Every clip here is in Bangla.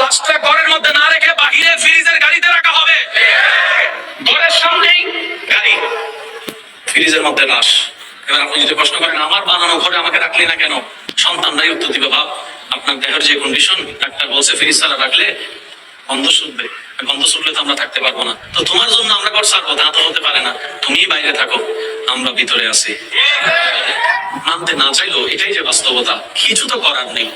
লাশটা ঘরের মধ্যে না রেখে বাহিরে ফ্রিজের গাড়িতে রাখা হবে। ঘরের সামনেই গাড়ি। ফ্রিজের মধ্যে লাশ। এবার আপনি যদি প্রশ্ন করেন, আমার বানানো ঘরে আমাকে রাখলি না কেন? সন্তানরাই উত্তর দিবে ভাব আপনার দেহের যে কন্ডিশন ডাক্তার বলছে ফ্রিজ ছাড়া রাখলে গন্ধ শুনবে গন্ধ শুনলে তো আমরা থাকতে পারব না। তো তোমার জন্য আমরা ঘর ছাড়বো, তা তো হতে পারে না। তুমি বাইরে থাকো, আমরা ভিতরে আছি। মানতে না চাইলেও এটাই যে বাস্তবতা। কিছু তো করার নেই।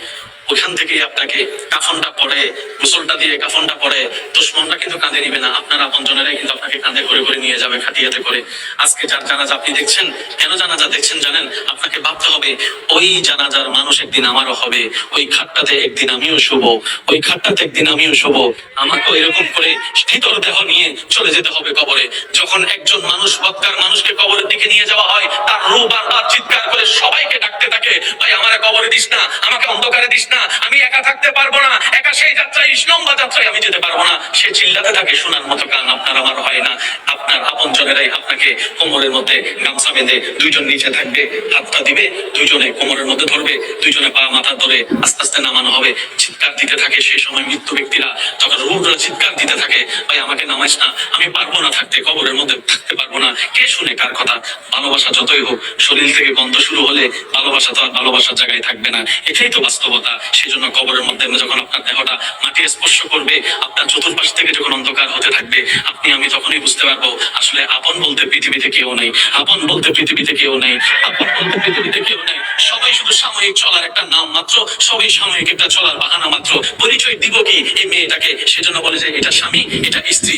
ওইখান থেকে আপনাকে কাফনটা পরে গোসলটা দিয়ে কাফনটা পরে দুশ্মনটা কিন্তু কাঁধে নিবে না। আপনার আপন জনেরাই কিন্তু আপনাকে কাঁধে করে করে নিয়ে যাবে, খাটিয়াতে করে। আজকে যার জানাজা আপনি দেখছেন, কেন জানাজা দেখছেন জানেন? আপনাকে ভাবতে হবে, ওই জানাজার মানুষ একদিন আমারও হবে, ওই খাটটাতে একদিন আমিও শুভ ওই খাটটাতে একদিন আমিও শুভ আমাকেও এরকম করে স্থিতর দেহ নিয়ে চলে যেতে হবে কবরে। যখন একজন মানুষ বক্কার মানুষকে কবরের দিকে নিয়ে যাওয়া হয়, তার রূপ বারবার চিৎকার করে সবাইকে ডাকতে থাকে ভাই আমারে কবরে দিস না আমাকে অন্ধকারে দিস না আমি একা থাকতে পারব না একা ইস লম্বা যাত্রায় আমি যেতে পারব না। সে চিল্লাতে থাকে, শোনার মতো কান আপনার আমার হয় না। আপনার আপন জনেরাই আপনাকে কোমরের মধ্যে গামছা বেঁধে দুইজন নিচে থাকবে, হাতটা দিবে, দুইজনে কোমরের মধ্যে ধরবে, দুইজনে পা মাথা ধরে আস্তে আস্তে নামানো হবে। চিৎকার দিতে থাকে সেই সময় মৃত্যু ব্যক্তিরা। তখন রুহরা চিৎকার দিতে থাকে, ভাই, আমাকে নামাইস না, আমি পারব না থাকতে, কবরের মধ্যে থাকতে পারব না। কে শুনে কার কথা? ভালোবাসা যতই হোক, শরীর থেকে গন্ধ শুরু হলে ভালোবাসা তো আর ভালোবাসার জায়গায় থাকবে না। এটাই তো বাস্তবতা। সেই জন্য কবরের মধ্যে যখন আপনার দেহটা মাটি স্পর্শ করবে, আপনার চতুর্পাশ থেকে যখন অন্ধকার হতে থাকবে, আপনি, আমি তখনই বুঝতে পারব, আসলে আপন বলতে পৃথিবীতে কেউ নেই, আপন বলতে পৃথিবীতে কেউ নেই, আপন বলতে পৃথিবীতে কেউ নেই। সবাই শুধু সাময়িক চলার একটা নাম মাত্র, সবাই সাময়িক একটা চলার বাহানা মাত্র। পরিচয় দিব কি এই মেয়েটাকে? সেজন্য বলে যে, এটা স্বামী, এটা স্ত্রী।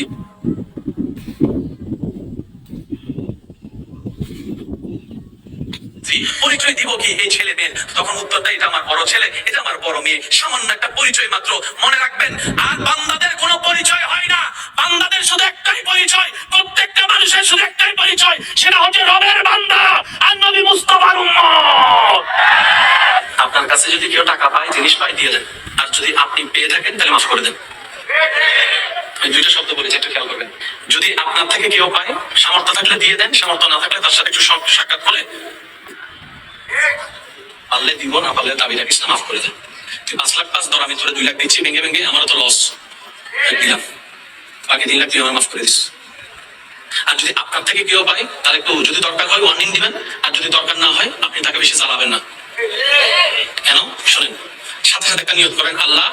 পরিচয় দিব কি এই ছেলে মেয়ে তখন উত্তরটা, এটা আমার বড় ছেলে, এটা আমার বড় মেয়ে। সামান্য একটা পরিচয় মাত্র, মনে রাখবেন। আর বান্দাদের কোনো পরিচয় হয় না। বান্দাদের শুধু একটাই পরিচয়, প্রত্যেকটা মানুষের শুধু একটাই পরিচয়, সেটা হচ্ছে রবের বান্দা আর নবী মুস্তফার আপনার কাছে যদি কেউ টাকা পায়, জিনিস পায়, দিয়ে দেন। আর যদি আপনি পেয়ে থাকেন, তাহলে মাফ করে দেন। দুইটা শব্দ বলেছি, একটু খেয়াল করবেন। যদি আপনার থেকে কেউ পায়, সামর্থ্য থাকলে দিয়ে দেন, সামর্থ্য না থাকলে তার সাথে একটু সাক্ষাৎ করে পারলে দিব, না পারলে দাবি রাখিস না, মাফ করে দেন তুই পাঁচ লাখ পাঁচ ধর, আমি তোরা দুই লাখ দিচ্ছি, ভেঙে ভেঙে আমারও তো লস দিলাম। বাকি তিন লাখ তুই আমার মাফ করে দিস। আর যদি আপনার থেকে কেউ পায় তাহলে একটু যদি দরকার হয় ওয়ার্নিং দিবেন। আর যদি দরকার না হয়, আপনি তাকে বেশি চালাবেন না। কেন? শোনেন, সাথে সাথে একটা নিয়োগ করেন, আল্লাহ,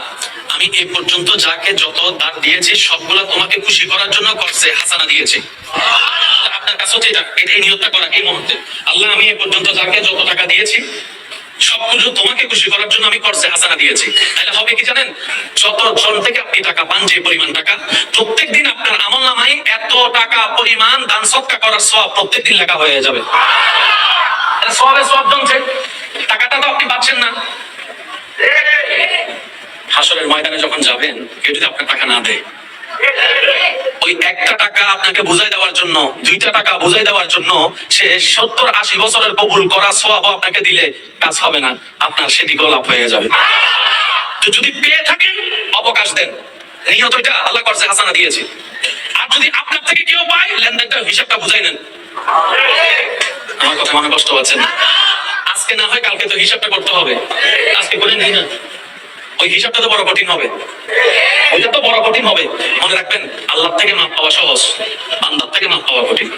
আমি এ পর্যন্ত যাকে যত দান দিয়েছি, সবগুলা তোমাকে খুশি করার জন্য করছে, হাসানা দিয়েছি। আপনার কাছে হচ্ছে এটা এটাই নিয়োগটা করা এই মুহূর্তে। আল্লাহ, আমি এ পর্যন্ত যাকে যত টাকা দিয়েছি সবকিছু তোমাকে খুশি করার জন্য আমি করছে হাসানা দিয়েছি। তাহলে হবে কি জানেন? যত জন থেকে আপনি টাকা পান, যে পরিমাণ টাকা প্রত্যেক দিন আপনার আমল নামাই এত টাকা পরিমাণ দান সৎকা করার সব প্রত্যেক দিন লেখা হয়ে যাবে। সবে সব জমছে। টাকাটা তো আপনি পাচ্ছেন না। হাসরের ময়দানে যখন যাবেন, কেউ যদি আপনার টাকা না দেয় ওই একটা টাকা আপনাকে বুঝাই দেওয়ার জন্য, দুইটা টাকা বুঝাই দেওয়ার জন্য সে সত্তর আশি বছরের কবুল করা সব আপনাকে দিলে কাজ হবে না, আপনার সেটি গোলাপ হয়ে যাবে। তো যদি পেয়ে থাকেন, অবকাশ দেন। নিয়ত এটা আল্লাহ করছে, হাসানা দিয়েছে। আর যদি আপনার থেকে কেউ পায় লেনদেনটা হিসাবটা বুঝাই নেন। আমার কথা মনে কষ্ট পাচ্ছেন? আজকে না হয় কালকে তো হিসাবটা করতে হবে। আজকে করে নিই না। ওই হিসাবটা তো বড় কঠিন হবে। ওইটা তো বড় কঠিন হবে। মনে রাখবেন, আল্লাহ থেকে মাপ পাওয়া সহজ, বান্দার থেকে মাপ পাওয়া কঠিন।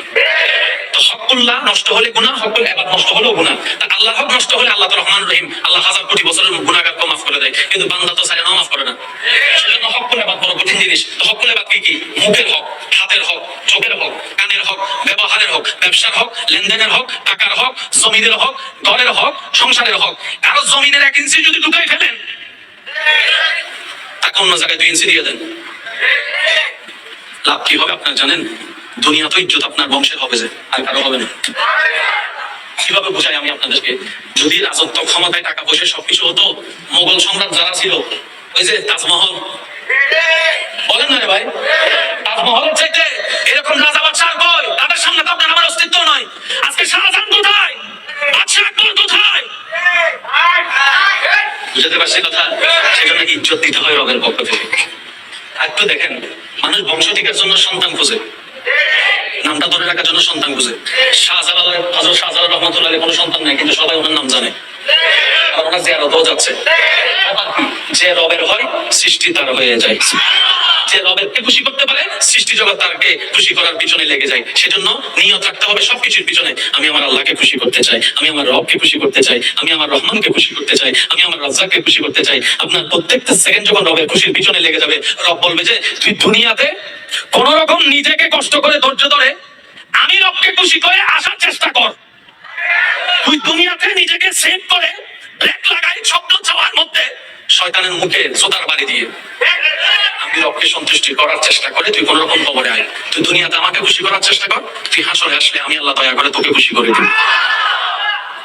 তো হকুল্লাহ নষ্ট হলে গুনাহ হকুল এবার নষ্ট হলেও তা আল্লাহ হক নষ্ট হলে আল্লাহ রহমান রহিম। আল্লাহ হাজার কোটি বছরের মাফ করে দেয়, কিন্তু বান্দা তো মাফ করে না। সেজন্য হকুল এবার বড় কঠিন জিনিস। তো হকুল এবার কি কি? মুখের হক, হাতের হক, চোখের হক, কানের হক, ব্যবহারের হক, ব্যবসার হক, লেনদেনের হক, টাকার হক জমিনের হক, ঘরের হক, সংসারের হক। কারও জমিনের এক ইঞ্চি যদি ঢুকাই ফেলেন তাকে অন্য জায়গায় দুই ইঞ্চি দিয়ে দেন। লাভ কি হবে আপনার জানেন? দুনিয়া তো ইজ্জত, আপনার বংশের হবে যে, আর কারও হবে না। কীভাবে বোঝাই আমি আপনাদেরকে? যদি রাজত্ব ক্ষমতায় টাকা পয়সা সবকিছু হতো, মোগল সম্রাট যারা ছিল, ওই যে তাজমহল। বলেন না রে ভাই তাজমহলের চাইতে এরকম রাজা বাদশাহ কই তাদের সামনে তো আপনার আমার অস্তিত্ব নয় আজকে শাহজাহান কোথায় বাদশাহ আকবর কোথায় বুঝতে পারছি কথা সেজন্য ইজ্জত দিতে হয় রবের পক্ষ থেকে আর একটু দেখেন মানুষ বংশ টিকার জন্য সন্তান খুঁজে নামটা ধরে রাখার জন্য সন্তান খুঁজে। শাহজালাল শাহজালাল রহমতুল্লাহ কোনো সন্তান নেই, কিন্তু সবাই ওনার নাম জানে। ওনার জিয়ারতও যাচ্ছে। যে রবের হয়, সৃষ্টি তার হয়ে যায়। যে রবেরকে খুশি করতে পারে, সৃষ্টি জগৎ তারকে খুশি করার পিছনে লেগে যায়। সেজন্য নিয়ত রাখতে হবে সবকিছুর পিছনে। আমি আমার আল্লাহকে খুশি করতে চাই, আমি আমার রবকে খুশি করতে চাই, আমি আমার রহমানকে খুশি করতে চাই, আমি আমার খুশি করতে চাই। আপনার প্রত্যেকটা সেকেন্ড যখন রবের খুশির পিছনে লেগে যাবে, রব বলবে যে, তুই দুনিয়াতে কোন রকম নিজেকে কষ্ট করে ধৈর্য ধরে আমি রবকে খুশি করে আসার চেষ্টা কর। তুই দুনিয়াতে নিজেকে সেভ করে ব্রেক লাগাই স্বপ্ন চাওয়ার মধ্যে শয়তানের মুখে জোতার বাড়ি দিয়ে। আমি সন্তুষ্টি করার চেষ্টা করে তুই কোন রকম খবরে আয়। তুই দুনিয়াতে আমাকে খুশি করার চেষ্টা কর। তুই হাসরে আসলে আমি আল্লাহ দয়া করে তোকে খুশি করে দিই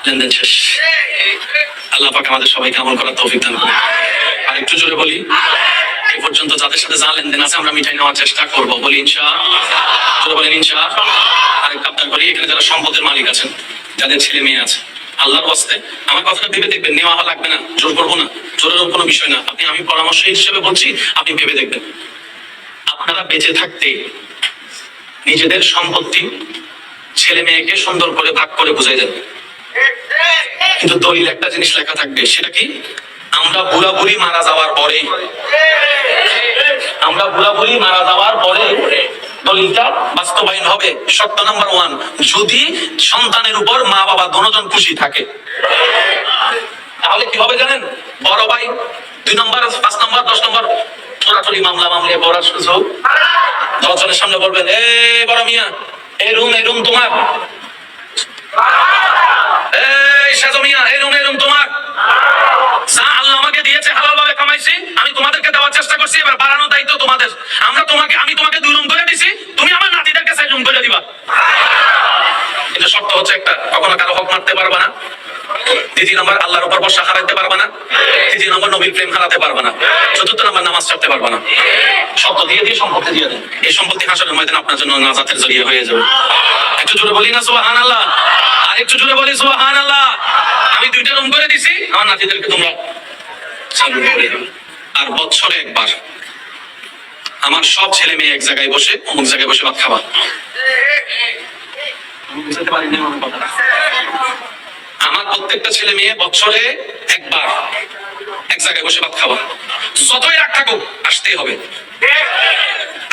লেনদেন শেষ। আল্লাহ পাক আমাদের সবাইকে আমল করার তৌফিক দান করে আর একটু জোরে বলি পর্যন্ত যাদের সাথে যা লেনদেন আছে, আমরা মিঠাই নেওয়ার চেষ্টা করব। বলি ইনশা বলেন ইনশা আরেক আবদার করি, এখানে যারা সম্পদের মালিক আছেন, যাদের ছেলে মেয়ে আছে, আল্লাহর বাস্তে আমার কথাটা ভেবে দেখবেন, নেওয়া লাগবে না, জোর করব না, জোরের কোনো বিষয় না। আপনি, আমি পরামর্শ হিসেবে বলছি, আপনি ভেবে দেখবেন। আপনারা বেঁচে থাকতে নিজেদের সম্পত্তি ছেলে মেয়েকে সুন্দর করে ভাগ করে বুঝাই দেন। কিন্তু দলিল একটা জিনিস লেখা থাকবে, সেটা কি? আমরা বুড়া বুড়ি মারা যাওয়ার পরে। আমরা বুড়া বুড়ি মারা যাওয়ার পরে দলিলটা বাস্তবায়ন হবে শর্ত নাম্বার ওয়ান। যদি সন্তানের উপর মা বাবা দুজন খুশি থাকে। তাহলে কি হবে জানেন? বড় ভাই, দুই নম্বর, পাঁচ নম্বর, দশ নম্বর, চোরাচুরি মামলা, মামলে পড়ার সুযোগ। দশজনের সামনে বলবেন, এ বড় মিয়া এই রুম এই রুম তোমার। এই সাজো মিয়া এই রুম এই রুম তোমার। দিয়েছে হালাল ভাবে কামাইছি, আমি তোমাদেরকে দেওয়ার চেষ্টা করছি, এবার বাড়ানোর দায়িত্ব তোমাদের। আমরা তোমাকে আমি তোমাকে দুই রুম করে দিছি, তুমি আমার নাতিদেরকে চার রুম করে দিবা। কিন্তু শর্ত হচ্ছে একটা, কখনো কারও হক মারতে পারবা না। দ্বিতীয় নম্বর, আল্লাহর উপর বর্ষা হারাতে পারবা না। তৃতীয় নম্বর, নবীর প্রেম হারাতে পারবা না। চতুর্থ নম্বর, নামাজ ছাড়তে পারবা না। শব্দ দিয়ে দিয়ে, সম্পত্তি দিয়ে দেন। এই সম্পত্তি হাসনের ময়দান আপনার জন্য নাজাতের জড়িয়ে হয়ে যাবে। একটু জোরে বলি না সুবহান আল্লাহ আর একটু জোরে বলি সুবহান আল্লাহ আমি দুইটা রুম করে দিছি, আমার নাতিদেরকে তোমরা চার করে আর বছরে একবার আমার সব ছেলে মেয়ে এক জায়গায় বসে, অমুক জায়গায় বসে ভাত কথাটা। আমার প্রত্যেকটা ছেলে মেয়ে বছরে একবার এক জায়গায় বসে ভাত খাওয়া যতই রাগ থাকুক, আসতেই হবে।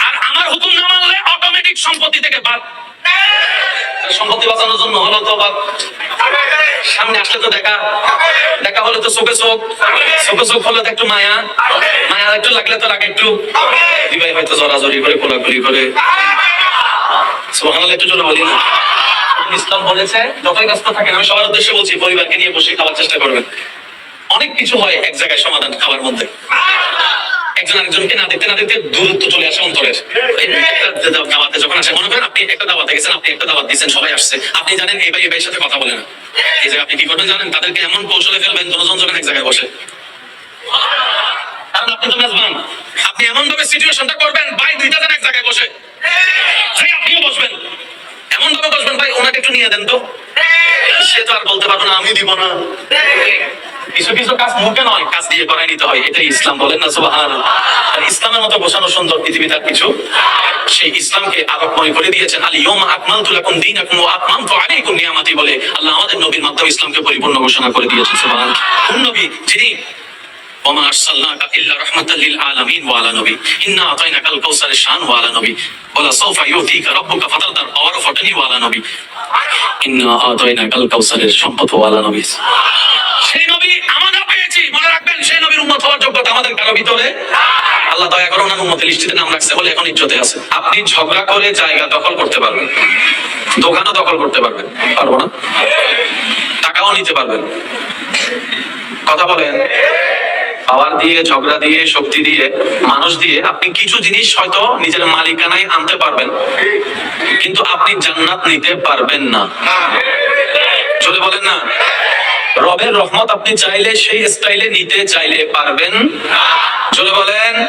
আর আমার হুকুম না মানলে অটোমেটিক সম্পত্তি থেকে বাদ। সম্পত্তি বাঁচানোর জন্য হলো তো বাদ। সামনে আসলে তো দেখা। দেখা হলে তো চোখে চোখ চোখে চোখ হলে একটু মায়া। মায়া একটু লাগলে তো লাগে একটু। দিবাই হয়তো করে করে। একটু বলি। না ইসলাম বলেছে, যতই ব্যস্ত থাকেন, আমি সবার উদ্দেশ্যে বলছি, পরিবারকে নিয়ে বসে খাওয়ার চেষ্টা করবেন। অনেক কিছু হয় এক জায়গায় সমাধান খাওয়ার মধ্যে। একজন আরেকজনকে না দেখতে না দেখতে দূরত্ব চলে আসে অন্তরের দাওয়াতে যখন আসে, মনে করেন আপনি একটা দাওয়াতে গেছেন, আপনি একটা দাওয়াত দিচ্ছেন, সবাই আসছে। আপনি জানেন এই ভাই, এই সাথে কথা বলে না। এই জায়গায় আপনি কি করবেন জানেন? তাদেরকে এমন কৌশলে ফেলবেন, দুজন যখন এক জায়গায় বসে। কারণ আপনি তো মেজবান। আপনি এমন ভাবে সিচুয়েশনটা করবেন, ভাই দুইটা জন এক জায়গায় বসে। ভাই, আপনিও বসবেন। এমন ভাবে বসবেন, ভাই, ওনাকে একটু নিয়ে দেন তো। সে তো আর বলতে পারব না আমি দিব না। কিছু কিছু কাজ মুখে নয়, কাজ দিয়ে করাই নিতে হয়, এটাই ইসলাম বলেন না সুবাহান আর ইসলামের মতো বোঝানো সুন্দর পৃথিবীতে আর কিছু, সেই ইসলামকে আরবময় করে দিয়েছেন আলী ইয়ম আকমাল এখন দিন এখন আকমাম তো আলাইকুম নিয়ামাতি বলে আল্লাহ আমাদের নবীর মাধ্যমে ইসলামকে পরিপূর্ণ ঘোষণা করে দিয়েছেন সুবাহান কোন নবী যিনি, ওমা আরসালনাকা ইল্লা রাহমাতাল লিল আলামিন, ওয়া আলা নবী। ইন্না আতাইনাকাল কাউসারের শান, ওয়া আলা নবী। ওয়ালা সাউফা ইউতিকা রাব্বুকা ফাতারদার আওয়ার ফাতানি ওয়া আলা নবী। ইন্না আতাইনাকাল কাউসারের সম্পদ, ওয়া আলা নবী। সেই উম্মত হওয়ার যোগ্যতা আমাদের কারও ভিতরে আল্লাহ দয়া করে ওনার লিস্টিতে নাম রাখছে বলে এখন ইজ্জতে আছে। আপনি ঝগড়া করে জায়গা দখল করতে পারবেন। দোকানও দখল করতে পারবেন। পারব না? টাকাও নিতে পারবেন। কথা বলেন। পাওয়ার দিয়ে, ঝগড়া দিয়ে, শক্তি দিয়ে, মানুষ দিয়ে আপনি কিছু জিনিস হয়তো নিজের মালিকানায় আনতে পারবেন, কিন্তু আপনি জান্নাত নিতে পারবেন না। চলে বলেন না। রবের রহমত আপনি চাইলে সেই স্টাইলে নিতে চাইলে পারবেন। চলে বলেন।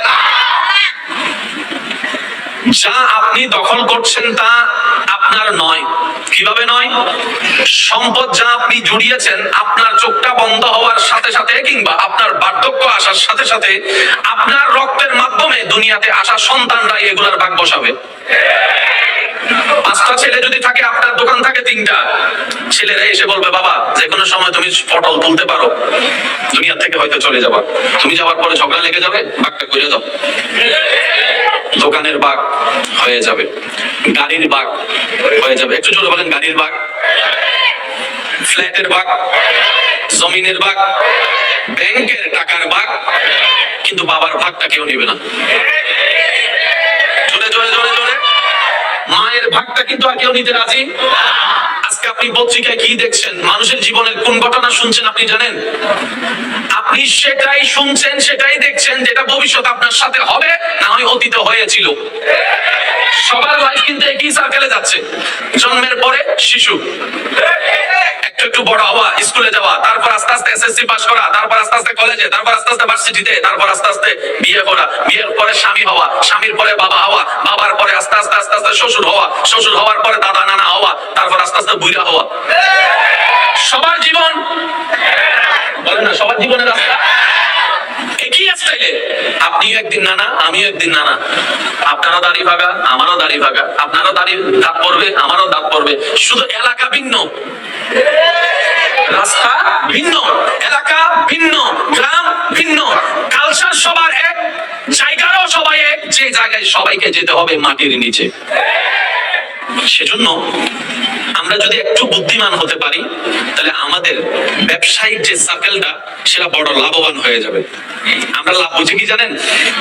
যা আপনি দখল করছেন তা আপনার নয়। কীভাবে নয়? সম্পদ যা আপনি জুড়িয়েছেন, আপনার চোখটা বন্ধ হওয়ার সাথে সাথে কিংবা আপনার বার্ধক্য আসার সাথে সাথে আপনার রক্তের মাধ্যমে দুনিয়াতে আসা সন্তানরা এগুলার ভাগ বসাবে। পাঁচটা ছেলে যদি থাকে, আপনার দোকান থাকে তিনটা। ছেলেরা এসে বলবে, বাবা যে কোনো সময় তুমি পটল তুলতে পারো। দুনিয়া থেকে হয়তো চলে যাবা। তুমি যাওয়ার পরে ঝগড়া লেগে যাবে, বাঘটা করে দাও। দোকানের বাঘ হয়ে যাবে। গাড়ির বাঘ হয়ে যাবে। একটু জোরে বলেন, গাড়ির বাঘ, ফ্ল্যাটের বাঘ, জমিনের বাঘ, ব্যাংকের টাকার বাঘ, কিন্তু বাবার ভাগটা কেউ নেবে না। জোরে জোরে জোরে জোরে। মায়ের ভাগটা কিন্তু আর কেউ নিতে রাজি? আজকে আপনি পত্রিকায় কি দেখছেন? মানুষের জীবনের কোন ঘটনা শুনছেন আপনি জানেন? আপনি সেটাই শুনছেন, সেটাই দেখছেন যেটা ভবিষ্যৎ আপনার সাথে হবে, না হয় অতীতে হয়েছিল। সবার লাইফ কিন্তু একই সার্কেলে যাচ্ছে। জন্মের পরে শিশু। একটু বড় হওয়া, স্কুলে যাওয়া, তারপর আস্তে আস্তে এসএসসি পাস করা, তারপর আস্তে আস্তে কলেজে তারপর আস্তে আস্তে ভার্সিটিতে তারপর আস্তে আস্তে বিয়ে করা, বিয়ের পরে স্বামী হওয়া, স্বামীর পরে বাবা হওয়া, বাবার পরে আস্তে আস্তে আস্তে আস্তে শ্বশুর হওয়া, শ্বশুর হওয়ার পরে দাদা নানা হওয়া, তারপর আস্তে আস্তে বুড়া হওয়া। সবার জীবন, বলেন না, সবার জীবনের রাস্তা। একই স্টাইলে আপনিও একদিন নানা, আমিও একদিন নানা। আপনারও দাড়ি ভাগা, আমারও দাড়ি ভাগা। আপনারও দাড়ি দাঁত পড়বে, আমারও দাঁত পড়বে। শুধু এলাকা ভিন্ন। রাস্তা ভিন্ন, এলাকা ভিন্ন, গ্রাম ভিন্ন। কালচার সবার এক, জায়গারও সবাই এক। যে জায়গায় সবাইকে যেতে হবে মাটির নিচে। সেজন্য আমরা যদি একটু বুদ্ধিমান হতে পারি, তাহলে আমাদের ব্যবসায়িক যে সার্কেলটা সেটা বড় লাভবান হয়ে যাবে। আমরা লাভ বুঝি কি জানেন?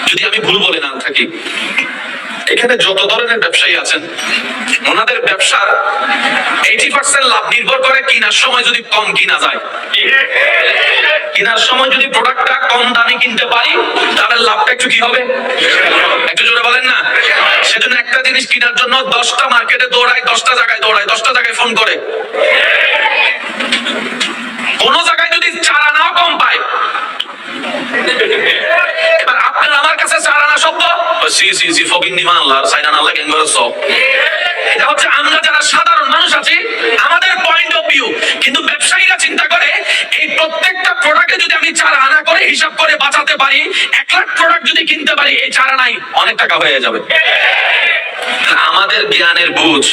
যদি আমি ভুল বলে না থাকি, এখানে যত ধরনের ব্যবসায়ী আছেন, ওনাদের ব্যবসার এইটি পার্সেন্ট লাভ নির্ভর করে কিনার সময় যদি কম কিনা যায়। কেনার সময় যদি প্রোডাক্টটা কম দামে কিনতে পারি, তাহলে লাভটা একটু কি হবে? একটু জোরে বলেন না। সেজন্য একটা জিনিস কেনার জন্য দশটা মার্কেটে দৌড়ায় দশটা জায়গায় দৌড়ায়, দশটা জায়গায় ফোন করে। কোন জায়গায় যদি চার আনাও কম পায়। এবার আপনার আমার কাছে শব্দ সি ফকির নিমান আল্লাহ এটা হচ্ছে আমরা যারা সাধারণ মানুষ আছি, আমাদের পয়েন্ট অফ ভিউ কিন্তু ব্যবসায়ীরা চিন্তা করে, এই প্রত্যেকটা প্রোডাক্টে যদি আমি চার আনা করে, হিসাব করে বাঁচাতে পারি, এক লাখ প্রোডাক্ট যদি কিনতে পারি, এই চার আনাই অনেক টাকা হয়ে যাবে। আমাদের জ্ঞানের বুঝ,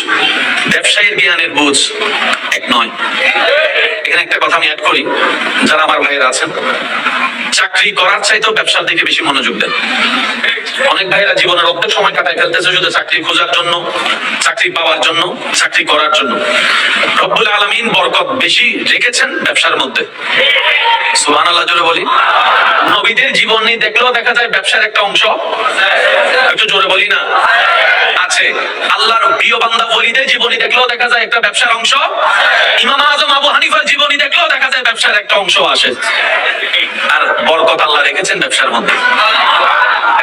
ব্যবসায়ীর জ্ঞানের বুঝ এক নয়। এখানে একটা কথা আমি অ্যাড করি, যারা আমার ভাইয়েরা আছেন, চাকরি করার চাইতেও ব্যবসার দিকে বেশি মনোযোগ দেন। অনেক ভাইয়েরা জীবনের অর্ধেক সময় কাটায় ফেলতেছে শুধু চাকরি খোঁজার জন্য, চাকরি পাওয়ার জন্য, চাকরি করার জন্য। রব্বুল আলমিন বরকত বেশি রেখেছেন ব্যবসার মধ্যে। সুহান আল্লাহ জোরে বলি। নবীদের জীবনী দেখলেও দেখা যায় ব্যবসার একটা অংশ। একটু জোরে বলি না? আছে। আল্লাহর প্রিয় বান্দা বলিদের জীবনী দেখলেও দেখা যায় একটা ব্যবসার অংশ। ইমাম আজম আবু হানিফার জীবনী দেখলেও দেখা যায় ব্যবসার একটা অংশ আসে। আর বরকত আল্লাহ রেখেছেন ব্যবসার মধ্যে।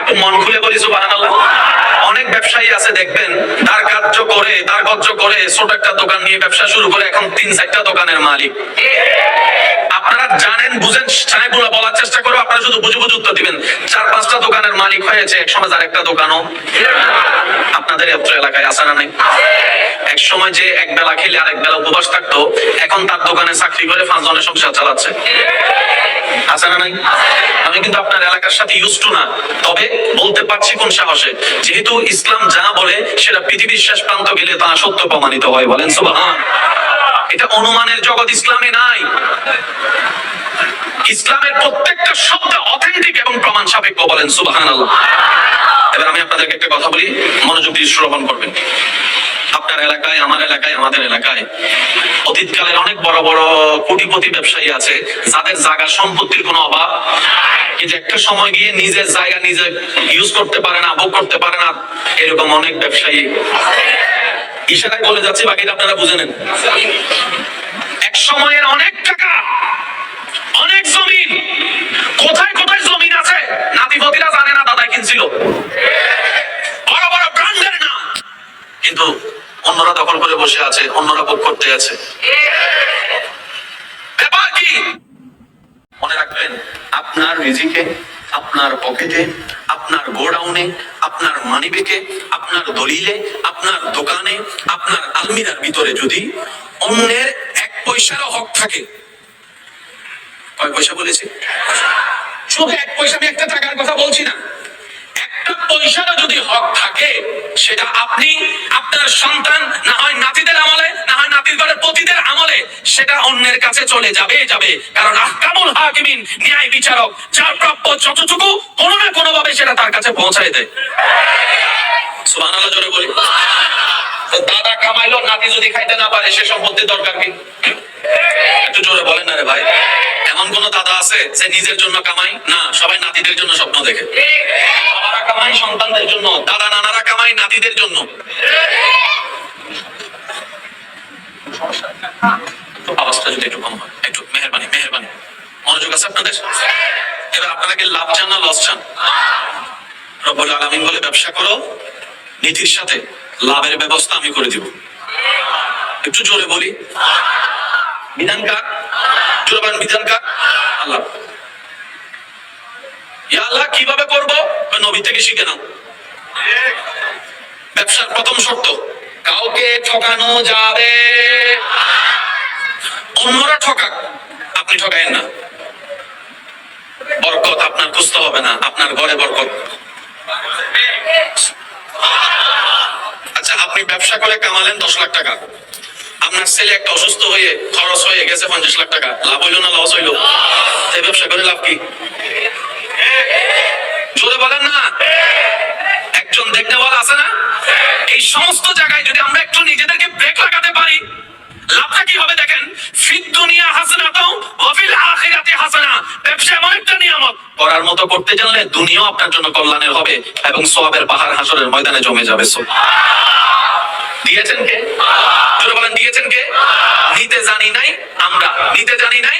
একটু মন খুলে বলি, সুবহানাল্লাহ। অনেক ব্যবসায়ী আছে, দেখবেন, তার কার্য করে, তার কার্য করে ছোট একটা দোকান নিয়ে ব্যবসা শুরু করে এখন তিন চারটা দোকানের মালিক। আপনারা জানেন, বুঝেন বলে বলার চেষ্টা করো আপনারা শুধু বুঝে বুঝে উত্তর দিবেন। চার পাঁচটা দোকানের মালিক হয়েছে, এক সময় যার একটা দোকানও। আপনাদের এত এলাকায় আসে না নাই? এক সময় যে এক বেলা খেলে আরেক বেলা উপবাস থাকতো, এখন তার দোকানে চাকরি করে পাঁচ জনের সংসার চালাচ্ছে। আছে না নাই? আমি কিন্তু আপনার এলাকার সাথে ইউজ টু না। তবে বলতে পারছি কোন সাহসে। যেহেতু ইসলাম যা বলে, সেটা পৃথিবীর শেষ প্রান্ত গেলে তা সত্য প্রমাণিত হয়, বলেন সুবহান। এটা অনুমানের জগৎ, ইসলামে নাই। ইসলামের প্রত্যেকটা শব্দ অথেন্টিক এবং প্রমাণ সাপেক্ষ, বলেন সুবাহান এবার আমি আপনাদেরকে একটা কথা বলি, মনোযোগ দিয়ে শ্রবণ করবেন। আপনার এলাকায়, আমার এলাকায়, আমাদের এলাকায় অতীতকালের অনেক বড় বড় কোটিপতি ব্যবসায়ী আছে, যাদের জায়গা সম্পত্তির কোনো অভাব কিন্তু একটা সময় গিয়ে নিজের জায়গা নিজে ইউজ করতে পারে না, ভোগ করতে পারে না, এরকম অনেক ব্যবসায়ী। ইশারায় বলে যাচ্ছে, বাকিটা আপনারা বুঝে নেন। এক সময়ের অনেক টাকা, অনেক জমিন, কোথায় কোথায় জমিন আছে? নাতিপতিরা জানে না দাদা কিনছিল। বড় বড় ব্র্যান্ডের না কিন্তু অন্যরা দখল করে বসে আছে, অন্যরা ভোগ করতে আছে। ব্যাপার কি? মনে রাখবেন, আপনার রিজিকে, আপনার পকেটে, আপনার গোডাউনে, আপনার আপনার দলিলে, আপনার দোকানে, আপনার আলমিরার ভিতরে যদি অন্যের এক পয়সারও হক থাকে। কয় পয়সা বলেছি? শুধু এক পয়সা আমি একটা টাকার কথা বলছি না। একটা পয়সা পয়সাটা যদি হক থাকে, সেটা আপনি আপনার সন্তান, না হয় নাতিদের আমলে, না হয় নাতির ঘরে পতিদের আমলে, সেটা অন্যের কাছে চলে যাবে যাবে। কারণ আহকামুল হাকিমিন, ন্যায় বিচারক, যার প্রাপ্য যতটুকু, কোনো না কোনো ভাবে সেটা তার কাছে পৌঁছায় দেয়। সুবহানাল্লাহ, জোরে বলি। দাদা কামাইলো নাতি যদি খাইতে না পারে, সে সম্পত্তির দরকার কি? একটু জোরে বলেন না রে ভাই। এমন কোন দাদা আছে যে নিজের জন্য কামাই না, সবাই নাতিদের জন্য স্বপ্ন দেখে। বাবারা কামাই সন্তানদের জন্য। দাদা নানারা কামাই নাতিদের জন্য। আওয়াজটা যদি একটু কম হয়, একটু মেহরবানি মেহরবানি। মনোযোগ আছে আপনাদের? এবার লাভ চান না লস চান? রব্বুল আলামিন বলে, ব্যবসা করো, নীতির সাথে লাভের ব্যবস্থা আমি করে দিব। একটু জোরে বলি। বিধান কার? জোরে বলেন, বিধান কার? আল্লাহ। আল্লাহ, কীভাবে করব? নবী থেকে শিখে নাও। ব্যবসার প্রথম শর্ত, কাউকে ঠকানো যাবে। অন্যরা ঠকাক, আপনি ঠকায়েন না। বরকত আপনার খুঁজতে হবে না, আপনার ঘরে বরকত। আপনি ব্যবসা করে কামালেন দশ লাখ টাকা। আপনার ছেলে একটা অসুস্থ হয়ে খরচ হয়ে গেছে পঞ্চাশ লাখ টাকা। লাভ হইল না লস হইল? সেই ব্যবসা করে লাভ কি? জোরে বলেন না। একজন দেখতে বল আছে না? এই সমস্ত জায়গায় যদি আমরা একটু নিজেদেরকে ব্রেক লাগাতে পারি, লাভটা কি হবে দেখেন? করার মতো করতে জানলে দুনিয়াও আপনার জন্য কল্যাণের হবে এবং সওয়াবের পাহাড় হাসরের ময়দানে জমে যাবে দিয়েছেন কে? বলেন, দিয়েছেন কে? নিতে জানি নাই আমরা। নিতে জানি নাই?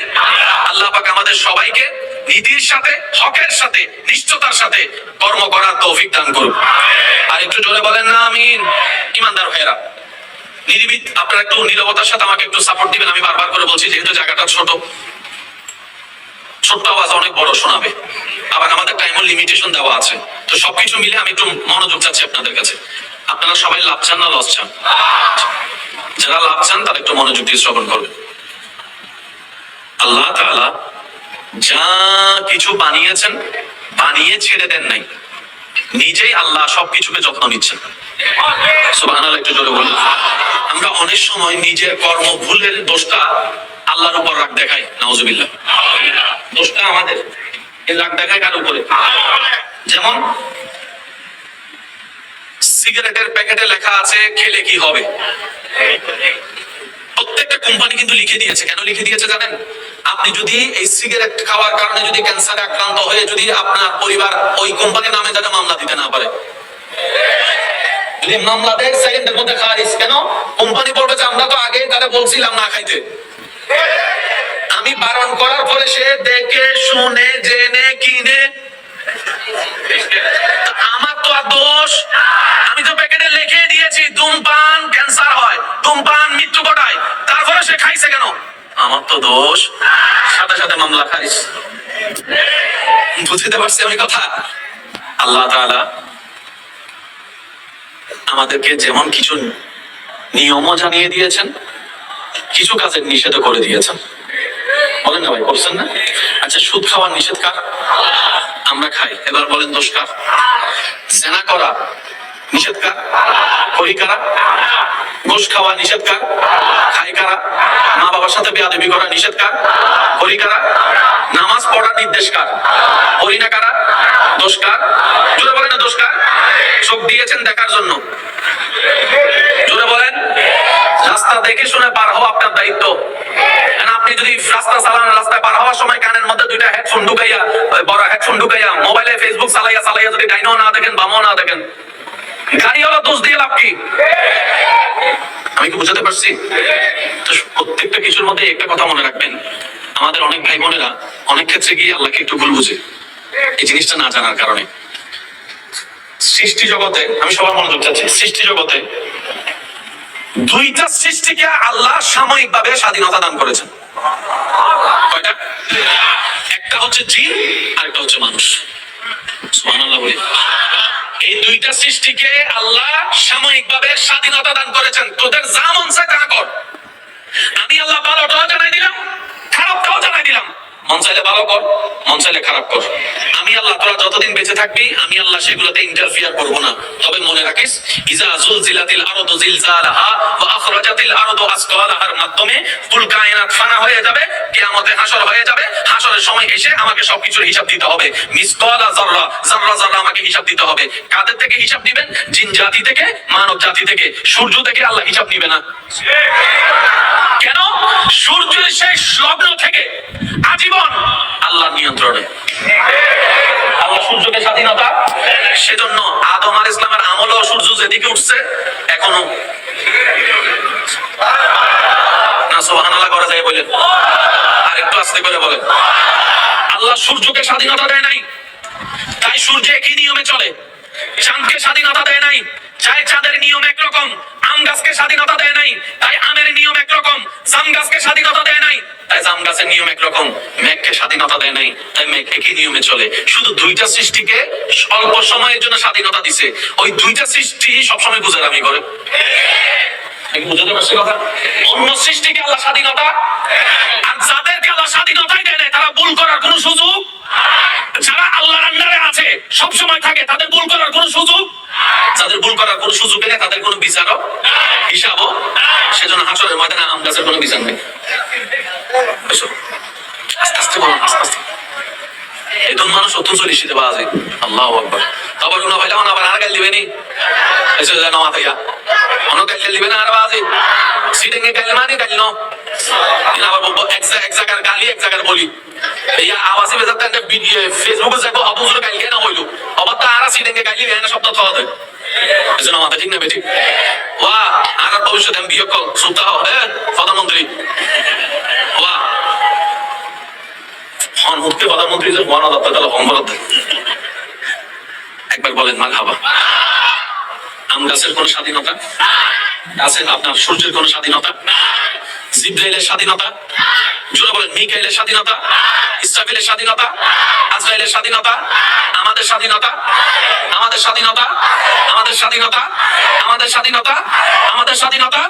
আল্লাহ পাক আমাদের সবাইকে নীতির সাথে, হকের সাথে, নিশ্চয়তার সাথে কর্ম করার তৌফিক দান আর একটু জোরে বলেন না, আমিন। ইমানদার ভাইয়েরা নিরিবিদ আপনারা একটু নীরবতার সাথে আমাকে একটু সাপোর্ট দিবেন, আমি বারবার করে বলছি, যেহেতু জায়গাটা ছোট ছোট্ট আওয়াজ অনেক বড় শোনাবে। আবার আমাদের টাইমও লিমিটেশন দেওয়া আছে। তো সবকিছু মিলে আমি একটু মনোযোগ চাচ্ছি আপনাদের কাছে। আপনারা সবাই লাভ চান না লস চান? যারা লাভ চান, তারা একটু মনোযোগ দিয়ে শ্রবণ করবে আল্লাহ তাআলা যা কিছু বানিয়েছেন, বানিয়ে ছেড়ে দেন নাই। নিজেই আল্লাহ সবকিছুকে যত্ন নিচ্ছেন। সুবহানাল্লাহ, একটু জোরে বলুন। আমরা অনেক সময় নিজের কর্ম ভুলের দোষটা আল্লাহর উপর রাগ দেখাই, নাউজুবিল্লাহ। দোষটা আমাদের। এই দেখায় কার যেমন সিগারেটের প্যাকেটে লেখা আছে, খেলে কি হবে? প্রত্যেকটা কোম্পানি কিন্তু লিখে দিয়েছে। কেন লিখে দিয়েছে জানেন? আপনি যদি এই সিগারেট খাওয়ার কারণে যদি ক্যান্সারে আক্রান্ত হয়ে যদি আপনার পরিবার ওই কোম্পানির নামে যাতে মামলা দিতে না পারে। যদি মামলা দেয় সেকেন্ডের মধ্যে খারিজ কেন? কোম্পানি বলবে যে, আমরা তো আগে তারা বলছিলাম না খাইতে। আমি বারণ করার পরে সে দেখে, শুনে, জেনে, কিনে। আমার তো আর দোষ। আমি তো প্যাকেটে লিখে দিয়েছি, ধূমপান, ক্যান্সার হয়, ধূমপান, মৃত্যু ঘটায়। তারপরে সে খাইছে কেন? আমার তো দোষ। সাথে সাথে মামলা খাইস বুঝতে পারছি আমি কথা? আল্লাহ তাআলা আমাদেরকে যেমন কিছু নিয়মও জানিয়ে দিয়েছেন, কিছু কাজের নিষেধ করে দিয়েছেন। বলেন না ভাই না? আচ্ছা সুদ খাওয়ার নিষেধ কার? আমরা খাই। এবার বলেন দোষ কার? করা নিষেধ কার? করি? খাওয়া নিষেধ কার? খাই কারা? মা বাবার সাথে করা নিষেধ কার? করি? নামাজ পড়ার নির্দেশ কার? করি না কারা? দোষ কার? জোরে বলেন না দোষ কার? চোখ দিয়েছেন দেখার জন্য। জোরে বলেন রাস্তা দেখে শুনে পার হওয়া আপনার দায়িত্ব। আপনি যদি রাস্তা চালান, রাস্তায় পার হওয়ার সময় কানের মধ্যে দুইটা হেডফোন ঢুকাইয়া, বড় হেডফোন ঢুকাইয়া মোবাইলে ফেসবুক চালাইয়া চালাইয়া যদি ডাইনও না দেখেন, বামও না দেখেন দোষ দিয়ে লাভ কি? আমি কি বুঝাতে পারছি? প্রত্যেকটা কিছুর মধ্যে একটা কথা মনে রাখবেন, আমাদের অনেক ভাই বোনেরা অনেক ক্ষেত্রে গিয়ে আল্লাহকে একটু ভুল বুঝে, এই জিনিসটা না জানার কারণে। সৃষ্টি জগতে, আমি সবার মনোযোগ চাচ্ছি সৃষ্টি জগতে দুইটা সৃষ্টিকে আল্লাহ সাময়িক ভাবে স্বাধীনতা দান করেছেন। একটা হচ্ছে জিন আর একটা হচ্ছে মানুষ। এই দুইটা সৃষ্টিকে আল্লাহ সাময়িক ভাবে স্বাধীনতা দান করেছেন। তোদের যা মন চায় তা কর। আমি আল্লাহ ভালোটাও জানাই দিলাম, খারাপটাও জানাই দিলাম। মন চাইলে ভালো কর, মন চাইলে খারাপ কর। আমি আল্লাহ তোরা যতদিন বেঁচে থাকবি, আমি আল্লাহ সেগুলোতে ইন্টারফিয়ার করব না। তবে মনে রাখিস, ইজা জুলজিলাতিল আরদু জিলজালাহা ওয়া আখরাজাতিল আরদু আসকালাহার মাধ্যমে কুল কায়নাত ফানা হয়ে যাবে, কিয়ামতে হাসর হয়ে যাবে। হাসরের সময় এসে আমাকে সবকিছুর হিসাব দিতে হবে। মিসকালা যাররা যাররা যাররা আমাকে হিসাব দিতে হবে। কাদের থেকে হিসাব দিবেন? জিন জাতি থেকে, মানব জাতি থেকে। সূর্য থেকে আল্লাহ হিসাব নিবে না। কেন? সূর্যের শেষ লগ্ন থেকে আজীবন আল্লাহর নিয়ন্ত্রণে। আল্লাহ সূর্যকে স্বাধীনতা, সেজন্য আদম আর ইসলামের আমলও সূর্য যেদিকে উঠছে, এখনও। না, সুবহানাল্লাহ করা যায় বলেন আর একটু আস্তে করে বলেন। আল্লাহ সূর্যকে স্বাধীনতা দেয় নাই, তাই সূর্য একই নিয়মে চলে। চাঁদকে স্বাধীনতা দেয় নাই। চাই চাঁদের নিয়ম একরকম, আম গাছকে স্বাধীনতা দেয় নাই। তাই আমের নিয়ম একরকম, জাম গাছকে স্বাধীনতা দেয় নাই। তাই জাম গাছের নিয়ম একরকম, মেঘকে স্বাধীনতা দেয় নাই। তাই মেঘ একই নিয়মে চলে? শুধু দুইটা সৃষ্টিকে অল্প সময়ের জন্য স্বাধীনতা দিছে। ওই দুইটা সৃষ্টি সবসময় করে। তারা ভুল সুযোগ? যারা আল্লাহর আন্ডারে আছে সব সময় থাকে তাদের ভুল করার কোনো সুযোগ যাদের ভুল করার কোনো সুযোগ নেই, তাদের কোনো বিচারও হিসাবও সেজন্য হাসরের ময়দানে আম গাছের কোনো বিচার নেই। আস্তে মানুষ অত্যন্ত চল্লিশিতে বাজে আল্লাহ আকবার। আবার আবার আর গাল নি এসে যায় গাল না আর বাজে। সিটিং এ গাল গাল ন আবার এক জায়গা, এক জায়গার গালি, এক বলি। হন মুক্তি প্রধানমন্ত্রী যে মহান একবার বলেন মা খাবা। আম গাছের কোন স্বাধীনতা? আছে আপনার সূর্যের কোন স্বাধীনতা? জিব্রাইলের স্বাধীনতা? জোরে বলেন, মিকাইলের স্বাধীনতা, ইসরাফিলের স্বাধীনতা, আজরাইলের স্বাধীনতা, আমাদের স্বাধীনতা আমাদের স্বাধীনতা আমাদের স্বাধীনতা আমাদের স্বাধীনতা আমাদের স্বাধীনতা।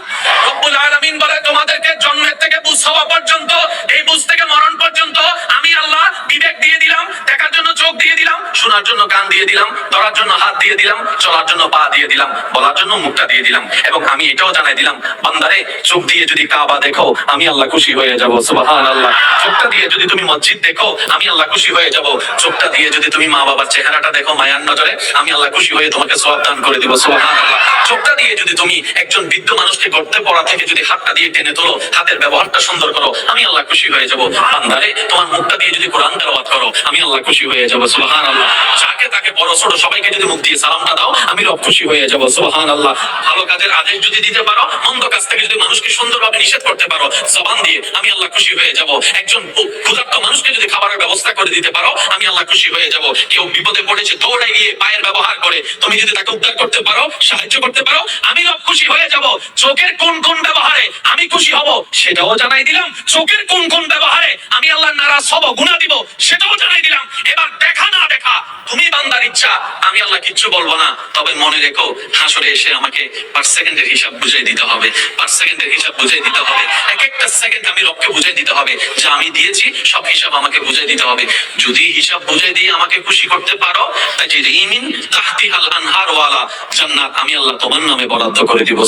রব্বুল আলামিন বলে, তোমাদেরকে জন্মের থেকে বুঝ হওয়া পর্যন্ত, এই বুঝ থেকে মরণ পর্যন্ত আমি আল্লাহ বিবেক দিয়ে দিলাম, দেখার জন্য চোখ দিয়ে দিলাম, শোনার জন্য কান দিয়ে দিলাম, ধরার জন্য হাত দিয়ে দিলাম, চলার জন্য পা দিয়ে দিলাম, বলার জন্য মুখটা দিয়ে দিলাম, এবং আমি এটাও জানাই দিলাম, বান্দারে, চোখ দিয়ে যদি কাবা দেখো, আমি আল্লাহ খুশি হয়ে যাব সুবহান আল্লাহ চোখটা দিয়ে যদি তুমি মসজিদ দেখো, আমি আল্লাহ খুশি হয়ে যাব। চোখটা দিয়ে যদি তুমি মা বাবার চেহারাটা দেখো মায়ার নজরে, আমি আল্লাহ খুশি হয়ে তোমাকে সওয়াব দান করে দিব সুবহান আল্লাহ চোখটা দিয়ে যদি তুমি একজন বৃদ্ধ মানুষকে গর্তে পড়া থেকে যদি হাতটা দিয়ে টেনে তোলো, হাতের ব্যবহারটা সুন্দর করো, আমি আল্লাহ খুশি হয়ে যাব। বান্দারে, তোমার মুখটা দিয়ে যদি কোরআন তেলাওয়াত করো, আমি আল্লাহ খুশি হয়ে যাব সুবহান আল্লাহ যাকে তাকে বড় ছোট সবাইকে যদি মুখ দিয়ে সালামটা দাও, আমি রব খুশি হয়ে যাব সুবহান আল্লাহ ভালো কাজের আদেশ যদি দিতে পারো, মন্দ কাজ থেকে যদি মানুষকে সুন্দরভাবে নিষেধ করতে পারো, জবান দিয়ে আমি আল্লাহ খুশি হয়ে যাব। একজন ক্ষুধার্ত মানুষকে যদি খাবারের ব্যবস্থা করে দিতে পারো, আমি আল্লাহ খুশি হয়ে যাব। কেউ বিপদে পড়েছে দৌড়ে গিয়ে পায়ের ব্যবহার করে। তুমি যদি তাকে উদ্ধার করতে পারো, সাহায্য করতে পারো, আমি রব খুশি হয়ে যাব। চোখের কোন কোন ব্যবহারে আমি খুশি হব, সেটাও জানাই দিলাম। চোখের কোন কোন ব্যবহারে আমি আল্লাহ নারাজ হব গুণা দিব, সেটাও জানাই দিলাম। এবার দেখা না দেখা, তুমি বান্দার ইচ্ছা, আমি আল্লাহ কিচ্ছু বলব না। তবে মনে রেখো, হাসরে এসে আমাকে পার সেকেন্ডের হিসাব বুঝিয়ে দিতে হবে। পার সেকেন্ডের হিসাব বুঝিয়ে দিতে হবে। এক একটা সেকেন্ড আমি রবকে বুঝিয়ে দিতে হবে। যা আমি দিয়েছি, সব হিসাব আমাকে বুঝিয়ে দিতে হবে। যদি হিসাব বুঝিয়ে দিয়ে আমাকে খুশি করতে পারো, তাই ইমিন তাহতি হাল আনহার ওয়ালা, জান্নাত আমি আল্লাহ তোমার নামে বরাদ্দ করে দিব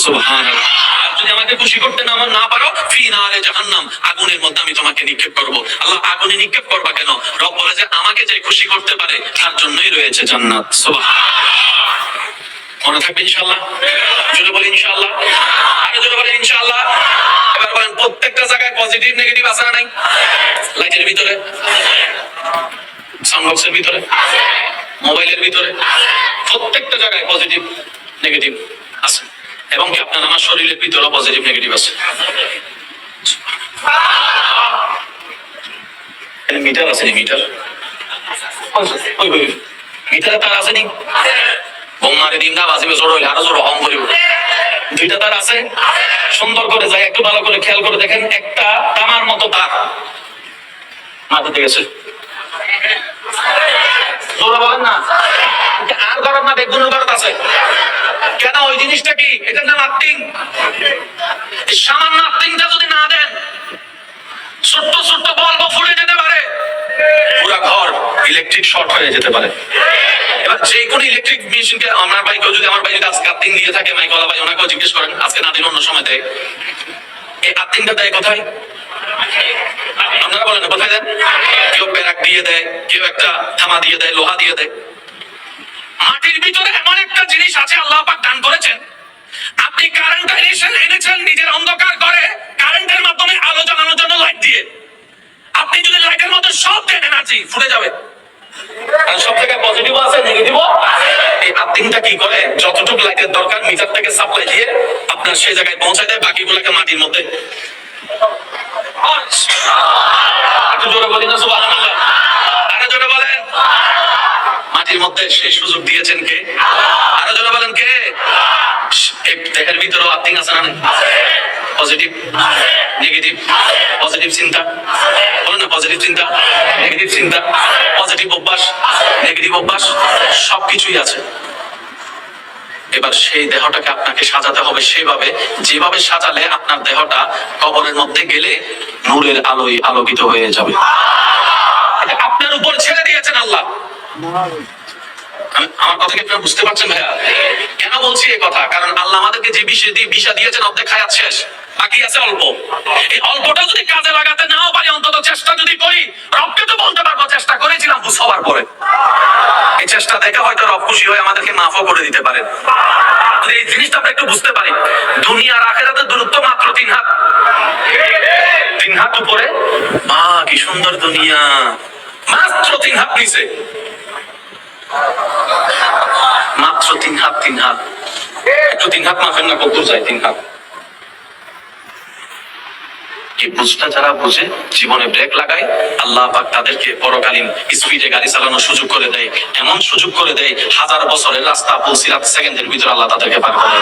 যদি আমাকে খুশি করতে না না পারো ফি জাহান্নাম, আগুনের মধ্যে আমি তোমাকে নিক্ষেপ করব। আল্লাহ আগুনে নিক্ষেপ করবা কেন? রব বলে যে আমাকে যে খুশি করতে পারে, তার জন্যই রয়েছে জান্নাত মনে থাকবে ইনশাআল্লাহ? জোরে বলি ইনশাআল্লাহ? আগে জোরে বলি ইনশাআল্লাহ। এবার বলেন, প্রত্যেকটা জায়গায় পজিটিভ নেগেটিভ আছে না নাই? লাইটের ভিতরে? সাউন্ড বক্সের ভিতরে? মোবাইলের ভিতরে? প্রত্যেকটা জায়গায় পজিটিভ নেগেটিভ আছে। এবং কি আপনার আমার শরীরের ভিতরে পজিটিভ নেগেটিভ আছে? মিটার আছে মিটার ওই তার আছে নি? বোমারে দিন না বাজিবে জোর হইলে আরও জোর হম করিব দুইটা তার আছে। সুন্দর করে যায়, একটু ভালো করে খেয়াল করে দেখেন, একটা তামার মতো তার। মাথাতে গেছে বলেন না? আর গরম না গরম আছে। কেন, ওই জিনিসটা কি? নাম আর্থিং সামান্য আর্থিংটা যদি না দেন, ছোট্ট ছোট্ট বল্ব ফুটে যেতে পারে। পুরা ঘর ইলেকট্রিক শর্ট হয়ে যেতে পারে। এবার যে কোনো ইলেকট্রিক মেশিনকে আমার ভাই কেউ যদি আমার যদি আজকে আর্থিং দিয়ে থাকে মাইকওয়ালা ভাই, ওনাকেও জিজ্ঞেস করেন, আজকে না দিলে অন্য সময় দেয়। এই আর্থিংটা দেয় কোথায়? আপনারা বলেন কোথায় দেন? কেউ প্যারাক দিয়ে দেয়, কেউ একটা থামা দিয়ে দেয়, লোহা দিয়ে দেয়। মাটির ভিতরে এমন একটা জিনিস আছে, আল্লাহ পাক দান করেছেন। আপনি কারেন্ট এনেছেন এনেছেন, নিজের অন্ধকার করে কারেন্টের মাধ্যমে আলো জ্বালানোর জন্য লাইট দিয়ে। আপনি যদি লাইটের মধ্যে সব দেন এনার্জি ফুটে যাবে। মিটার মধ্যে। একটু সেই সুযোগ দিয়েছেন কে? আরও জোরে বলেন কে? দেহের ভিতরেও আর্থিং আছে না পজিটিভ নেগেটিভ পজিটিভ চিন্তা? বলেন না পজিটিভ চিন্তা? নেগেটিভ চিন্তা? পজিটিভ অভ্যাস? নেগেটিভ অভ্যাস? সবকিছুই আছে। এবার সেই দেহটাকে আপনাকে সাজাতে হবে সেভাবে। যেভাবে সাজালে আপনার দেহটা কবরের মধ্যে গেলে নূরের আলোয় আলোকিত হয়ে যাবে। আপনার উপর ছেড়ে দিয়েছেন আল্লাহ। আমার কথা কি আপনারা বুঝতে পারছেন ভাইয়া? কেন বলছি এই কথা? কারণ আল্লাহ আমাদেরকে যে বিষয় দিয়ে বিষা দিয়েছেন, অর্ধেক খায়াত শেষ। বাকি আছে অল্প। এই অল্পটা যদি কাজে লাগাতে নাও পারি, অন্তত চেষ্টা যদি করি, রবকে তো বলতে পারব, চেষ্টা করেছিলাম হওয়ার পরে। এই চেষ্টা দেখে হয়তো রব খুশি হয়ে আমাদেরকে মাফও করে দিতে পারেন এই জিনিসটা আমরা একটু বুঝতে পারি, দুনিয়ার আখেরাতের দূরত্ব মাত্র তিন হাত। তিন হাত উপরে। মা, কি সুন্দর দুনিয়া। মাত্র তিন হাত নিচে। মাত্র তিন হাত তিন হাত। একটু তিন হাত মাফেন না কত যায় তিন হাত। এই বুঝটা যারা বুঝে, জীবনে ব্রেক লাগায়, আল্লাহ পাক তাদেরকে পরকালীন স্পিডে গাড়ি চালানোর সুযোগ করে দেয় এমন সুযোগ করে দেয়, হাজার বছরের রাস্তা পুলসিরাত সেকেন্ডের ভিতরে আল্লাহ তাদেরকে পার করে।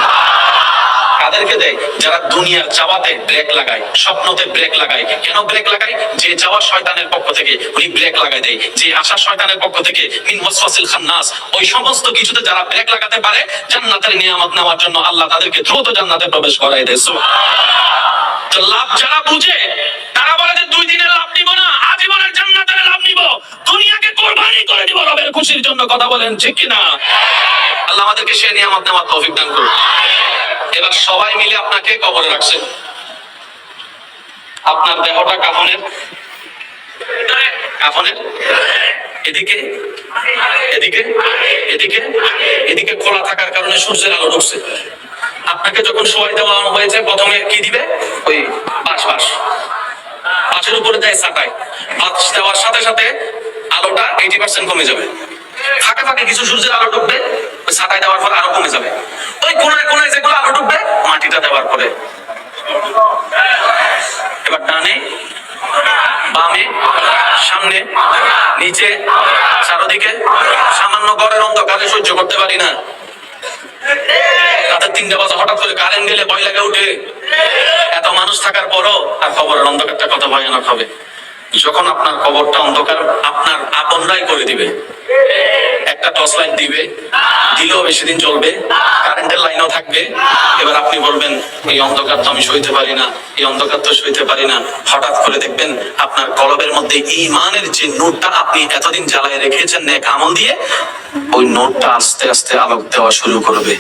কাদেরকে দেয়? যারা দুনিয়ার চাওয়াতে ব্রেক লাগায়, স্বপ্নতে ব্রেক লাগায়। কেন ব্রেক লাগায়? যে চাওয়া শয়তানের পক্ষ থেকে উনি ব্রেক লাগায় দেয়। যে আশা শয়তানের পক্ষ থেকে মিন ওয়াসওয়াসিল খান্নাস। ওই সমস্ত কিছুতে যারা ব্রেক লাগাতে পারে, জান্নাতের নিয়ামত নেওয়ার জন্য আল্লাহ তাদেরকে দ্রুত জান্নাতে প্রবেশ করায় দেয়। সুবহানাল্লাহ। তো লাভ যারা বুঝে, তারা বলে যে দুই দিনের লাভ নিব না, আজীবনের জান্নাতের লাভ নিব। দুনিয়াকে কোরবানি করে দিব রবের খুশির জন্য কথা বলেন ঠিক কিনা? আল্লাহ আমাদেরকে সে নিয়ামত নেওয়ার তৌফিক দান করুন। এবার সবাই মিলে আপনাকে কবরে রাখছে। আপনার দেহটা কাফনের? কাফনের? এদিকে? এদিকে? এদিকে? এদিকে খোলা থাকার কারণে সূর্যের আলো ঢুকছে। আপনাকে যখন শোয়াই দেওয়া হয়েছে, প্রথমে কি দিবে? ওই বাস বাস বাঁশের উপরে দেয় চাটাই বাঁশ দেওয়ার সাথে সাথে আলোটা এইটি পার্সেন্ট কমে যাবে। ফাঁকে ফাঁকে কিছু সূর্যের আলো ঢুকবে। ছাটাই দেওয়ার পর আরও কমে যাবে। ওই কোনায় কোনায় যেগুলো আলো ঢুকবে মাটিটা দেওয়ার পরে এবার ডানে, বামে, সামনে, নিচে, চারদিকে, সামান্য ঘরের অন্ধকারে সহ্য করতে পারি না। রাতের তিনটা বাজে হঠাৎ করে কারেন্ট গেলে ভয় লাগে উঠে। এত মানুষ থাকার পরও আর খবরের অন্ধকারটা কত ভয়ানক হবে। যখন আপনার অন্ধকার আপনার আপনরাই করে দিবে। একটা টর্চ লাইট দিবে। দিলেও বেশি দিন চলবে কারেন্টের লাইনও থাকবে। এবার আপনি বলবেন, এই অন্ধকার তো আমি সইতে পারি না, এই অন্ধকার তো সইতে পারি না। হঠাৎ করে দেখবেন আপনার কলবের মধ্যে ইমানের যে নোটটা আপনি এতদিন জ্বালায় রেখেছেন নেক আমল দিয়ে, ওই নোটটা আস্তে আস্তে আলোক দেওয়া শুরু করবে।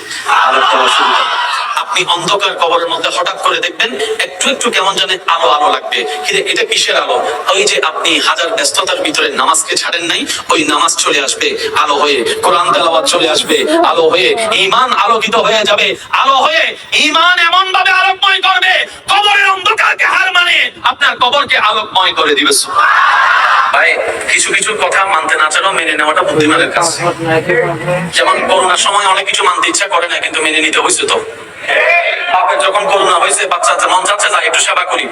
আলোক দেওয়া শুরু করবে। আপনি অন্ধকার কবরের মধ্যে হঠাৎ করে দেখবেন একটু একটু কেমন জানে আলো আলো লাগবে। কিন্তু এটা কিসের আলো? ওই যে আপনি হাজার ব্যস্ততার ভিতরে নামাজকে ছাড়েন নাই, ওই নামাজ চলে আসবে, আলো হয়ে, কোরআন তেলাওয়াত চলে আসবে, আলো হয়ে, ঈমান আলোকিত হয়ে যাবে, আলো হয়ে, ঈমান এমন ভাবে আলোকময় করবে, কবরের অন্ধকারকে হার মানে আপনার কবরকে আলোকময় করে দিবে। ভাই, কিছু কিছু কথা মানতে না চালেও মেনে নেওয়াটা বুদ্ধিমানের কাজ। যেমন করোনার সময় অনেক কিছু মানতে ইচ্ছা করে না, কিন্তু মেনে নিতে হয়েছে তো। বাপের যখন করোনা হয়েছে বাচ্চা মন চাচ্ছে না একটু সেবা করি।